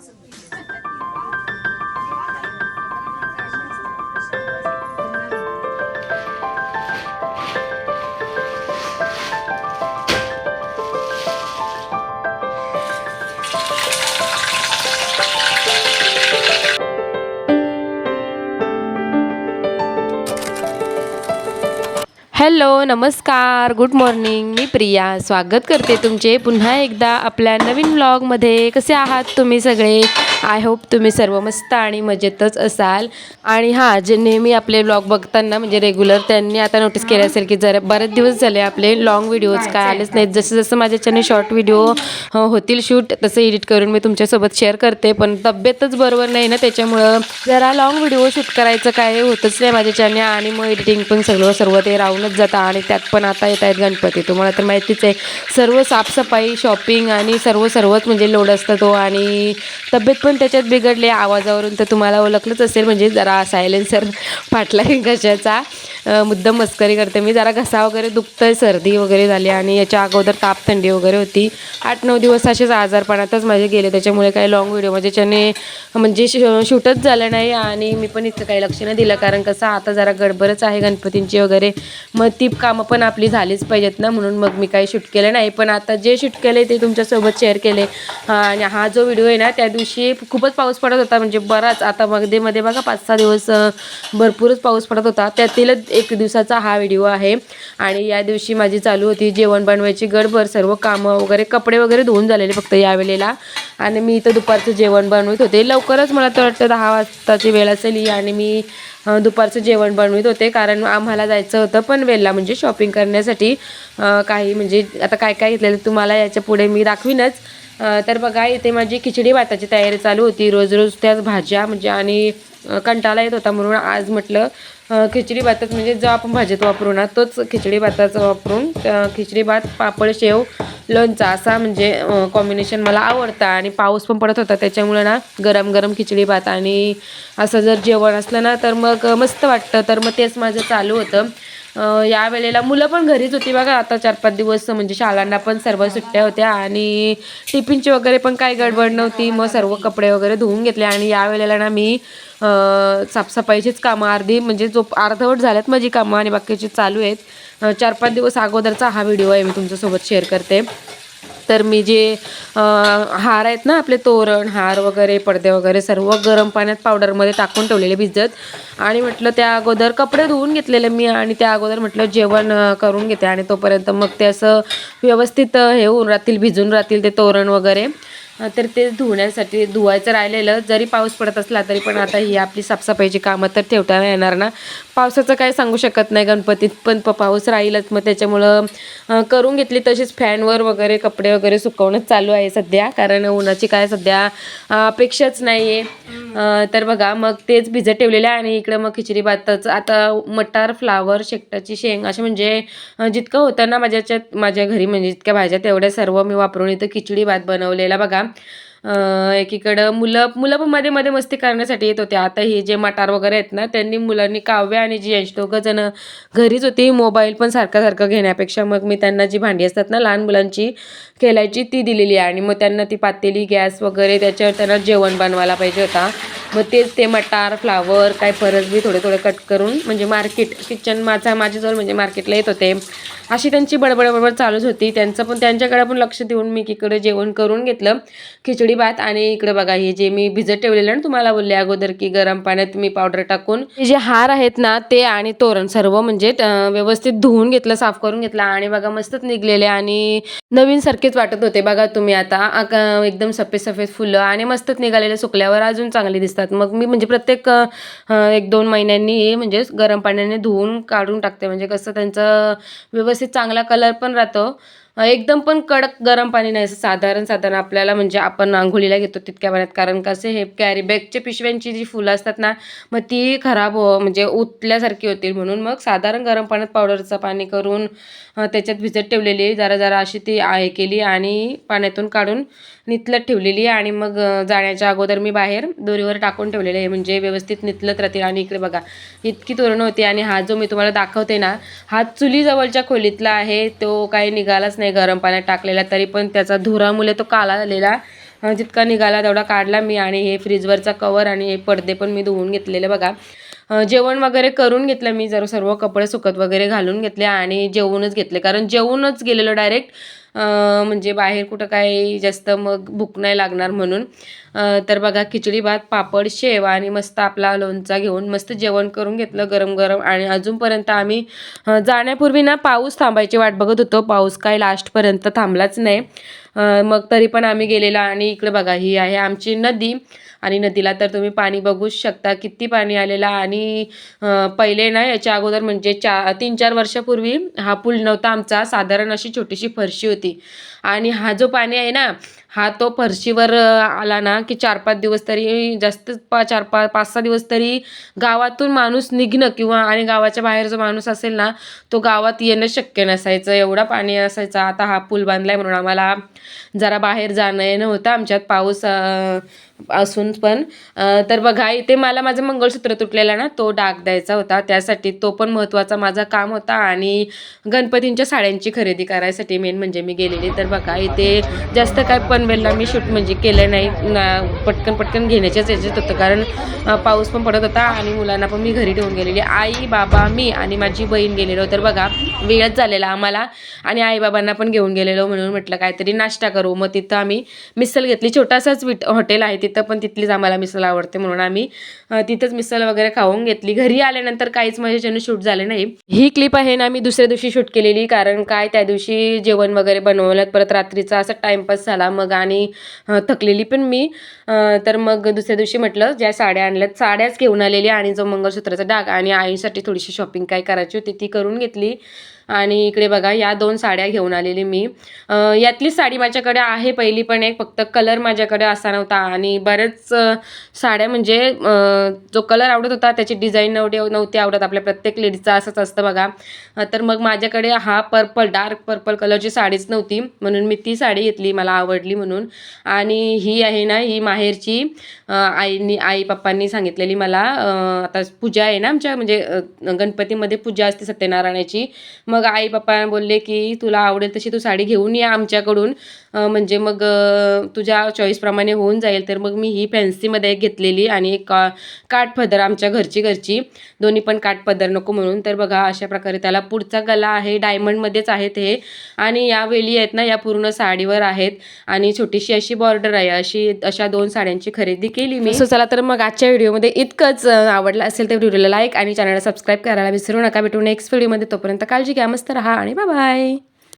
possibly. Hello नमस्कार good morning. मी प्रिया. स्वागत करते तुमचे पुन्हा एकदा आपल्या नवीन व्लॉगमध्ये. कसे आहात तुम्ही सगळे? आय होप तुम्ही सर्व मस्त आणि मजेतच असाल. आणि हां जे नेहमी आपले व्लॉग बघताना म्हणजे रेग्युलर त्यांनी आता नोटीस केले असेल की जरा बरेच दिवस झाले आपले लॉंग व्हिडिओज काय आलेच नाहीत. जसं जसं माझ्याच्याने शॉर्ट व्हिडिओ होतील शूट तसं एडिट करून मी तुमच्यासोबत शेअर करते. पण तब्येतच बरोबर नाही ना त्याच्यामुळं जरा लॉंग व्हिडिओ शूट करायचं काय होतच नाही माझ्याच्याने आणि मग एडिटिंग पण सगळं सर्व ते राहूनच जाता आणि त्यात पण आता येत आहेत गणपती. तुम्हाला तर माहितीच आहे सर्व साफसफाई शॉपिंग आणि सर्व सर्वच म्हणजे लोड असतं तो आणि तब्येत पण त्याच्यात बिघडली आवाजावरून तर तुम्हाला ओळखलंच असेल म्हणजे जरा सायलेन्सर फाटला आहे घशाचा अं, मस्करी करते मी. जरा घसा वगैरे दुखतोय सर्दी वगैरे झाली आणि याच्या अगोदर ताप थंडी वगैरे होती. आठ नऊ दिवस असेच आजारपणातच माझे गेले. त्याच्यामुळे काही लॉंग व्हिडिओ माझ्याच्याने म्हणजे श- शूटच झालं नाही आणि मी पण इतकं काही लक्ष नाही दिलं. कारण कसं आता जरा गडबडच आहे गणपतींची वगैरे. मग ती कामं पण आपली झालीच पाहिजेत ना म्हणून मग मी काही शूट केलं नाही. पण आता जे शूट केले ते तुमच्यासोबत शेअर केले. हा, आणि हा जो व्हिडिओ आहे ना त्या दिवशी खूपच पाऊस पडत होता. म्हणजे बराच आता मध्ये मध्ये बघा पाच सहा दिवस भरपूरच पाऊस पडत होता. त्यातीलच एक दिवसाचा हा व्हिडिओ आहे. आणि या दिवशी माझी चालू होती जेवण बनवायची गडबड. सर्व कामं वगैरे कपडे वगैरे धुवून झालेले फक्त यावेळेला आणि मी इथं दुपारचं जेवण बनवत होते. लवकरच मला तर वाटतं दहा वाजताची वेळ असेल आणि मी दुपारचं जेवण बनवित होते. कारण आम्हाला जायचं होतं पनवेलला म्हणजे शॉपिंग करण्यासाठी काही म्हणजे आता काय काय घेतलेलं तुम्हाला याच्यापुढे मी दाखवीनच. तर बघा इथे माझी खिचडी भाताची तयारी चालू होती. रोज रोज त्याच भाज्या म्हणजे आणि कंटाळा येत होता म्हणून आज म्हटलं खिचडी भातच म्हणजे जो आपण भाजीत वापरू ना तोच खिचडी भाताचा वापरून खिचडी भात पापड शेव लोणचा असा म्हणजे कॉम्बिनेशन मला आवडतं. आणि पाऊस पण पडत होता त्याच्यामुळे ना गरम गरम खिचडी भात आणि असं जर जेवण असलं ना तर मग मस्त वाटतं. तर मग तेच माझं चालू होतं. या वेळेला मुलं पण घरीच होती बघा. आता चार पाच दिवस म्हणजे शाळांना पण सर्व सुट्ट्या होत्या आणि टिफिनची वगैरे पण काही गडबड नव्हती. मग सर्व कपडे वगैरे धुवून घेतले आणि या वेळेला ना मी साफसफाईचीच कामं अर्धी म्हणजे जो अर्धवट झाल्यात माझी कामं आणि बाकीची चालू आहेत. चार पाच दिवस अगोदरचा हा व्हिडिओ आहे मी तुमच्यासोबत शेअर करते. तर मी जे हार आहेत ना आपले तोरण हार वगैरे पडदे वगैरे सर्व गरम पाण्यात पावडरमध्ये टाकून ठेवलेले भिजत. आणि म्हटलं त्या अगोदर कपडे धुवून घेतलेले मी आणि त्या अगोदर म्हटलं जेवण करून घेते. आणि तोपर्यंत मग ते असं व्यवस्थित हे होऊन राहतील भिजून राहतील ते तोरण वगैरे. तर ते धुण्यासाठी धुवायचं राहिलेलं. जरी पाऊस पडत असला तरी पण आता ही आपली साफसफाईची कामं तर ठेवता येणार ना. पावसाचं काय सांगू शकत नाही गणपतीत पण प- पाऊस राहीलच. मग त्याच्यामुळं करून घेतली तशीच फॅनवर वगैरे कपडे वगैरे सुकवणंच चालू आहे सध्या कारण उन्हाची काय सध्या अपेक्षाच नाही आहे तर बघा मग तेच भिजत ठेवलेलं आहे आणि इकडं मग खिचडी भातच. आता मटार फ्लावर शेकटाची शेंग असे म्हणजे जितकं होतं ना माझ्याच्यात माझ्या घरी म्हणजे जितक्या भाज्या तेवढ्या सर्व मी वापरून इथं खिचडी भात बनवलेला बघा. एकीकडं मुलं मुलं पण मध्ये मध्ये मस्ती करण्यासाठी येत होते. आता हे जे मटार वगैरे आहेत ना त्यांनी मुलांनी काव्य आणि जी यश दोघंजणं घरीच होती मोबाईल पण सारखं सारखं घेण्यापेक्षा मग मी त्यांना जी भांडी असतात ना लहान मुलांची खेळायची ती दिलेली आहे. आणि मग त्यांना ती पातेली गॅस वगैरे त्याच्यावर त्यांना जेवण बनवायला पाहिजे होता. मग तेच ते मटार फ्लावर काय परसबी थोडे थोडे कट करून म्हणजे मार्केट किचन माझा माझ्याजवळ म्हणजे मार्केटला येत होते. अशी त्यांची बडबड बडबड चालूच होती. त्यांचं पण त्यांच्याकडे पण लक्ष देऊन मी इकडे जेवण करून घेतलं. खिचडी भात आणि इकडे बघा हे जे मी भिजत ठेवलेलं ना तुम्हाला बोलले अगोदर की गरम पाण्यात मी पावडर टाकून जे हार आहेत ना ते आणि तोरण सर्व म्हणजे व्यवस्थित धुवून घेतलं साफ करून घेतलं आणि बघा मस्तच निघलेले आणि नवीन सारखेच वाटत होते. बघा तुम्ही आता एकदम सफेद सफेद फुलं आणि मस्तच निघालेले सुकल्यावर अजून चांगले दिसतात. मग मी म्हणजे प्रत्येक एक दोन महिन्यांनी म्हणजे गरम पाण्याने धुवून काढून टाकते. म्हणजे कसं त्यांचं व्यवस्थित चांगला कलर पण राहतो. एकदम पण कडक गरम पाणी नाही असं साधारण साधारण आपल्याला म्हणजे आपण आंघोळीला घेतो तितक्या पाण्यात. कारण कसे हे कॅरी बॅगच्या पिशव्यांची जी फुलं असतात ना मग ती खराब हो म्हणजे उतल्यासारखी होतील म्हणून मग साधारण गरम पाण्यात पावडरचं पाणी करून त्याच्यात भिजत ठेवलेली जरा जरा अशी ती आहे केली आणि पाण्यातून काढून नितलत ठेवलेली आणि मग जाण्याच्या अगोदर मी बाहेर दोरीवर टाकून ठेवलेले आहे. म्हणजे व्यवस्थित नितलत राहतील. आणि इकडे बघा इतकी तोरणं होती आणि हा जो मी तुम्हाला दाखवते ना हा चुलीजवळच्या खोलीतला आहे तो काही निघालाच नाही. गरम पाण्यात टाकलेला तरी पण त्याचा धुरामुळे तो काला झालेला जितका निघाला तेवढा काढला मी आणि हे फ्रीजवरचा कवर आणि हे पडदे पण मी धुवून घेतलेले बघा. जेवण वगैरे करून घेतलं मी जर सर्व कपडे सुकत वगैरे घालून घेतले आणि जेवूनच घेतले. कारण जेवूनच गेलेलो डायरेक्ट म्हणजे बाहेर कुठं काय जास्त मग भूक नाही लागणार म्हणून. तर बघा खिचडी भात पापड शेव आणि मस्त आपला लोणचा घेऊन मस्त जेवण करून घेतलं गरम गरम. आणि अजूनपर्यंत आम्ही जाण्यापूर्वी ना पाऊस थांबायची वाट बघत होतो. पाऊस काय लास्टपर्यंत थांबलाच नाही. मग तरी पण आम्ही गेलेलो आणि इकडे बघा ही आहे आमची नदी. आणि नदीला तर तुम्ही पाणी बघूच शकता किती पाणी आलेला आणि पहिले ना याच्या अगोदर म्हणजे चा तीन चार वर्षापूर्वी हा पूल नव्हता आमचा. साधारण अशी छोटीशी फरशी होती. आणि हा जो पाणी आहे ना हा तो फरशीवर आला ना की चार पाच दिवस तरी जास्त पा चार पा पाच सहा दिवस तरी गावातून माणूस निघणं किंवा आणि गावाच्या बाहेर जो माणूस असेल ना तो गावात येणं शक्य नसायचं. एवढा पाणी असायचं. आता हा पूल बांधला आहे म्हणून आम्हाला जरा बाहेर जाणं येणं होतं. आमच्यात पाऊस असून पण तर बघा इथे मला माझं मंगळसूत्र तुटलेलं ना तो डाग द्यायचा होता. त्यासाठी तो पण महत्त्वाचा माझा काम होता आणि गणपतींच्या साड्यांची खरेदी करायसाठी मेन म्हणजे मी गेलेली. तर बघा इथे जास्त काय पनवेलला मी शूट म्हणजे केलं नाही. ना- पटकन पटकन घेण्याच्याच याच्यात होतं. कारण पाऊस पण पडत होता आणि मुलांना पण मी घरी ठेवून गेलेली. आई बाबा मी आणि माझी बहीण गेलेलो. तर बघा वेळच झालेला आम्हाला आणि आईबाबांना पण घेऊन गेलेलो म्हणून म्हटलं काहीतरी नाश्ता करू. मग तिथं आम्ही मिसल घेतली. छोटासाच विट हॉटेल आहे तिथं. तिथं पण तिथलीच आम्हाला मिसल आवडते म्हणून आम्ही तिथंच मिसल वगैरे खाऊन घेतली. घरी आल्यानंतर काहीच माझ्याच्यानं शूट झाले नाही. ही क्लिप आहे ना मी दुसऱ्या दिवशी शूट केलेली. कारण काय त्या दिवशी जेवण वगैरे बनवलं. परत रात्रीचा असा टाइमपास झाला. मग आणि थकलेली पण मी. तर मग दुसऱ्या दिवशी म्हटलं ज्या साड्या आणल्यात साड्याच घेऊन आलेली आणि जो मंगळसूत्राचा डाग. आणि आईसाठी थोडीशी शॉपिंग काय करायची होती ती करून घेतली. आणि इकडे बघा या दोन साड्या घेऊन आलेली मी. यातलीच यातली साडी माझ्याकडे आहे पहिली पण एक फक्त कलर माझ्याकडे असा नव्हता. आणि बऱ्याच साड्या म्हणजे जो कलर आवडत होता त्याची डिझाईन नव्हती नव्हती आवडत. आपल्या प्रत्येक लेडीजचा असंच असतं बघा. तर मग माझ्याकडे हा पर्पल डार्क पर्पल कलरची साडीच नव्हती. म्हणून मी ती साडी घेतली मला आवडली म्हणून. आणि ही आहे ना ही माहेरची आईनी आई पप्पांनी सांगितलेली मला. आता पूजा आहे ना आमच्या म्हणजे गणपतीमध्ये पूजा असते सत्यनारायणाची. मग मग आई पप्पा बोलले की तुला आवडेल तशी तू साडी घेऊन ये आमच्याकडून. म्हणजे मग तुझ्या चॉईसप्रमाणे होऊन जाईल. तर मग मी ही फॅन्सीमध्ये एक घेतलेली आणि एक का काठपदर आमच्या घरची घरची. दोन्ही पण काठपदर नको म्हणून. तर बघा अशा प्रकारे त्याला पुढचा गला आहे डायमंडमध्येच आहेत हे. आणि या वेली आहेत ना या पूर्ण साडीवर आहेत. आणि छोटीशी अशी बॉर्डर आहे. अशी अशा दोन साड्यांची खरेदी केली मी. सो चला तर मग आजच्या व्हिडिओमध्ये इतकंच आवडलं असेल तर व्हिडिओला लाईक आणि चॅनलला सबस्क्राईब करायला विसरू नका. भेटू नेक्स्ट व्हिडिओमध्ये तोपर्यंत काळजी घ्या. मस्त राहा आणि बाय